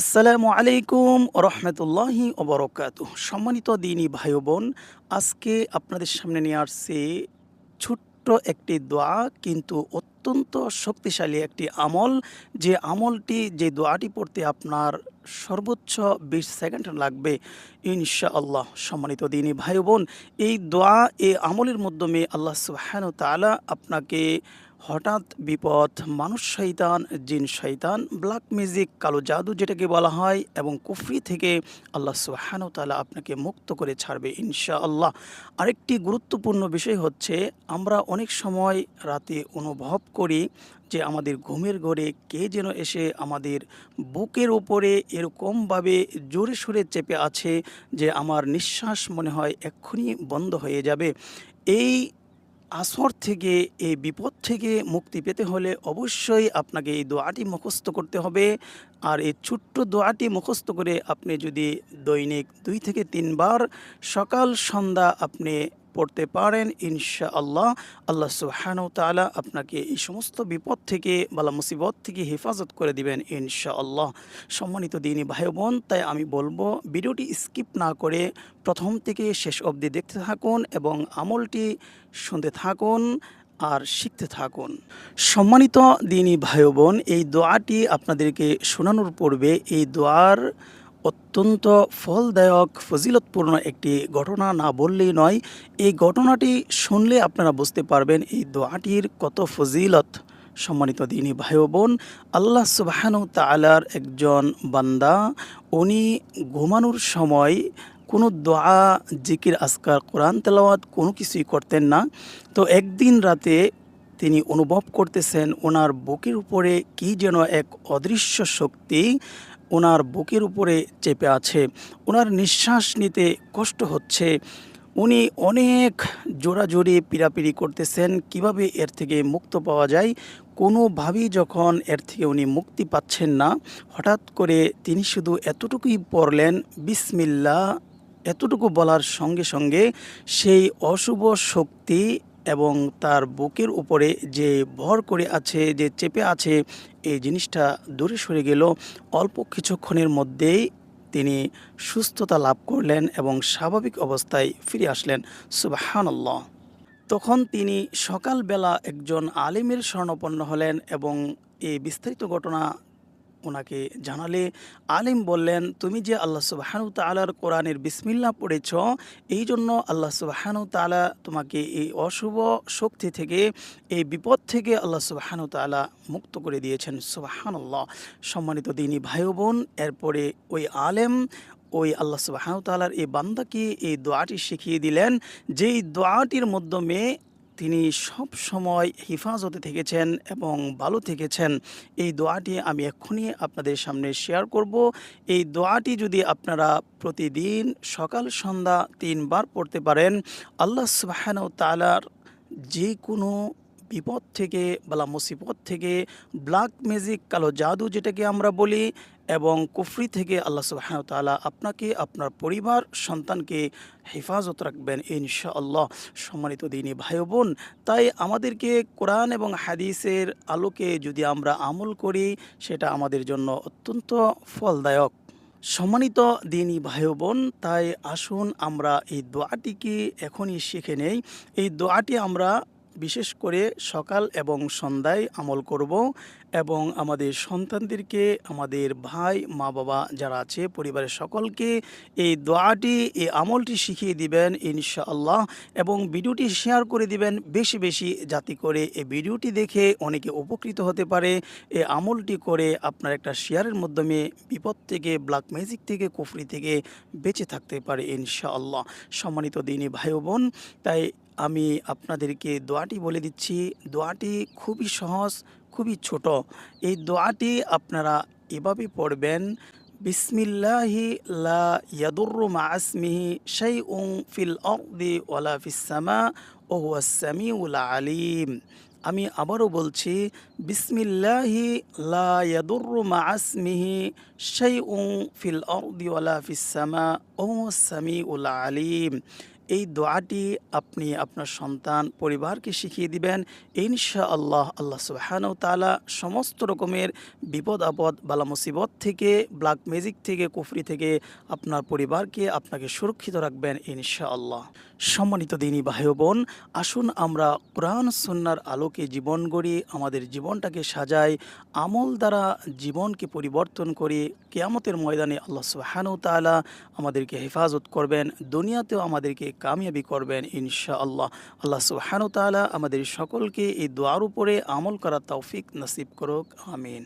আসসালামু আলাইকুম রহমতুল্লাহি ওবরকাত সম্মানিত দিনী ভাই বোন আজকে আপনাদের সামনে নিয়ে আসছে ছোট্ট একটি দোয়া, কিন্তু অত্যন্ত শক্তিশালী একটি আমল। যে আমলটি, যে দোয়াটি পড়তে আপনার সর্বোচ্চ বিশ সেকেন্ড লাগবে, ইনশাআল্লাহ। সম্মানিত দিনী ভাই বোন এই দোয়া, এই আমলের মাধ্যমে আল্লাহ সুবহানাহু ওয়া তাআলা আপনাকে হঠাৎ বিপদ, মানুষ শৈতান জিন শৈতান ব্ল্যাক মিউজিক কালো জাদু যেটাকে বলা হয় এবং কুফরি থেকে আল্লাহ তাআলা আপনাকে মুক্ত করে ছাড়বে ইনশাআল্লাহ। আরেকটি গুরুত্বপূর্ণ বিষয় হচ্ছে আমরা অনেক সময় রাতে অনুভব করি যে আমাদের ঘুমের ঘরে কে যেন এসে আমাদের বুকের ওপরে এরকমভাবে জোরে সোরে চেপে আছে যে আমার নিঃশ্বাস মনে হয় এক্ষুনি বন্ধ হয়ে যাবে। এই আসর থেকে এই বিপদ থেকে মুক্তি পেতে হলে অবশ্যই আপনাকে এই দোয়াটি মুখস্থ করতে হবে। আর এই ছোট্ট দোয়াটি মুখস্থ করে আপনি যদি দৈনিক দুই থেকে তিনবার সকাল সন্ধ্যা আপনি পড়তে পারেন ইনশা আল্লাহ আল্লাহ সুবহানাহু ওয়া তাআলা আপনাকে এই সমস্ত বিপদ থেকে বালা মুসিবত থেকে হেফাজত করে দিবেন ইনশা আল্লাহ সম্মানিত দিনী ভাই বোন তাই আমি বলব, ভিডিওটি স্কিপ না করে প্রথম থেকে শেষ অবধি দেখতে থাকুন এবং আমলটি শুনতে থাকুন আর শিখতে থাকুন। সম্মানিত দিনী ভাই বোন এই দোয়াটি আপনাদেরকে শোনানোর পূর্বে এই দোয়ার অত্যন্ত ফলদায়ক, ফজিলতপূর্ণ একটি ঘটনা না বললেই নয়। এই ঘটনাটি শুনলে আপনারা বুঝতে পারবেন এই দোয়াটির কত ফজিলত। সম্মানিত দিনী ভাই বোন আল্লাহ সুবাহানু তালার একজন বান্দা, উনি ঘুমানোর সময় কোনো দোয়া, জিকির আসকার কোরআন তেলাওয়াত কোনো কিছুই করতেন না। তো একদিন রাতে তিনি অনুভব করতেছেন, ওনার বুকের উপরে কি যেন এক অদৃশ্য শক্তি ওনার বুকের উপরে চেপে আছে। ওনার নিঃশ্বাস নিতে কষ্ট হচ্ছে। উনি অনেক জোরাজোরি, পিড়াপিড়ি করতেছেন। কীভাবে এর থেকে মুক্ত পাওয়া যায়? কোনোভাবেই যখন এর থেকে উনি মুক্তি পাচ্ছেন না, হঠাৎ করে তিনি শুধু এতটুকুই পড়লেন বিসমিল্লা এতটুকু বলার সঙ্গে সঙ্গে সেই অশুভ শক্তি এবং তার বুকের উপরে যে ভর করে আছে, যে চেপে আছে, এই জিনিসটা দূরে সরে গেল। অল্প কিছুক্ষণের মধ্যেই তিনি সুস্থতা লাভ করলেন এবং স্বাভাবিক অবস্থায় ফিরে আসলেন। সুবাহানল্লাহ। তখন তিনি সকালবেলা একজন আলিমের স্বর্ণপন্ন হলেন এবং এই বিস্তারিত ঘটনা ওনাকে জানালে। আলিম বললেন, তুমি যে আল্লাহ সুবাহানু তালার কোরআনের বিসমিল্লা পড়েছ এই জন্য আল্লাহ সুবাহানু তালা তোমাকে এই অশুভ শক্তি থেকে, এই বিপদ থেকে আল্লাহ সুবাহানু তালা মুক্ত করে দিয়েছেন। সুবাহানুল্লাহ। সম্মানিত দিনী ভাই বোন এরপরে ওই আলেম, ওই আল্লাহ সুবাহানু তালার এই বান্দাকে এই দোয়াটি শিখিয়ে দিলেন, যেই দোয়াটির মাধ্যমে তিনি সব সময় হেফাজতে থেকেছেন এবং ভালো থেকেছেন। এই দোয়াটি আমি এক্ষুনি আপনাদের সামনে শেয়ার করব। এই দোয়াটি যদি আপনারা প্রতিদিন সকাল, সন্ধ্যা তিনবার পড়তে পারেন, আল্লাহ সুবাহান তালার যে কোনো বিপদ থেকে বালা মুসিবত থেকে ব্ল্যাক ম্যাজিক কালো জাদু যেটাকে আমরা বলি, এবং কুফরি থেকে আল্লাহ সুবাহ তাআলা আপনাকে, আপনার পরিবার, সন্তানকে হেফাজত রাখবেন ইনশাআল্লাহ। সম্মানিত দিনী ভাই বোন তাই আমাদেরকে কোরআন এবং হাদিসের আলোকে যদি আমরা আমল করি, সেটা আমাদের জন্য অত্যন্ত ফলদায়ক। সম্মানিত দিনী ভাই বোন তাই আসুন আমরা এই দোয়াটিকে এখনই শিখে নেই। এই দোয়াটি আমরা বিশেষ করে সকাল এবং সন্ধ্যায় আমল করব এবং আমাদের সন্তানদেরকে, আমাদের ভাই মা বাবা যারা আছে, পরিবারের সকলকে এই দোয়াটি, এই আমলটি শিখিয়ে দিবেন ইনশাআল্লাহ এবং ভিডিওটি শেয়ার করে দিবেন বেশি বেশি যাতে করে এই ভিডিওটি দেখে অনেকে উপকৃত হতে পারে। এই আমলটি করে আপনার একটা শেয়ারের মাধ্যমে বিপদ থেকে ব্ল্যাক ম্যাজিক থেকে, কুফরি থেকে বেঁচে থাকতে পারে ইনশাআল্লাহ। সম্মানিত দিনী ভাই বোন, তাই আমি আপনাদেরকে দোয়াটি বলে দিচ্ছি। দোয়াটি খুবই সহজ, খুবই ছোট। এই দোয়াটি আপনারা এভাবে পড়বেন, বিসমিল্লাহি লা ইয়াদুরু মা আসমিহি ফিল আরদি ওয়ালা ফিস সামা সামিউল আলিম। আমি আবারও বলছি, বিসমিল্লাহি লা আসমিহি শাইউন ফিল আরদি ওয়ালা ফিস সামা সামিউল আলিম। এই দোয়াটি আপনি আপনার সন্তান, পরিবারকে শিখিয়ে দিবেন। ইনশা আল্লাহ আল্লাহ সুবাহানু তালা সমস্ত রকমের বিপদ, আপদ, বালা মুসিবত থেকে ব্ল্যাক ম্যাজিক থেকে, কুফরি থেকে আপনার পরিবারকে আপনাকে সুরক্ষিত রাখবেন ইনশা আল্লাহ সম্মানিত দিনী ভাই বোন আসুন আমরা কোরআন সন্ন্যার আলোকে জীবন গড়ি, আমাদের জীবনটাকে সাজাই, আমল দ্বারা জীবনকে পরিবর্তন করি, কেয়ামতের ময়দানে আল্লাহ সুবাহানু তালা আমাদেরকে হেফাজত করবেন, দুনিয়াতেও আমাদেরকে কামিয়াবি করবেন ইনশা আল্লাহ আল্লাহ সুবাহানু তালা আমাদের সকলকে এই দোয়ার উপরে আমল করার তৌফিক নসিব করুক, আমিন।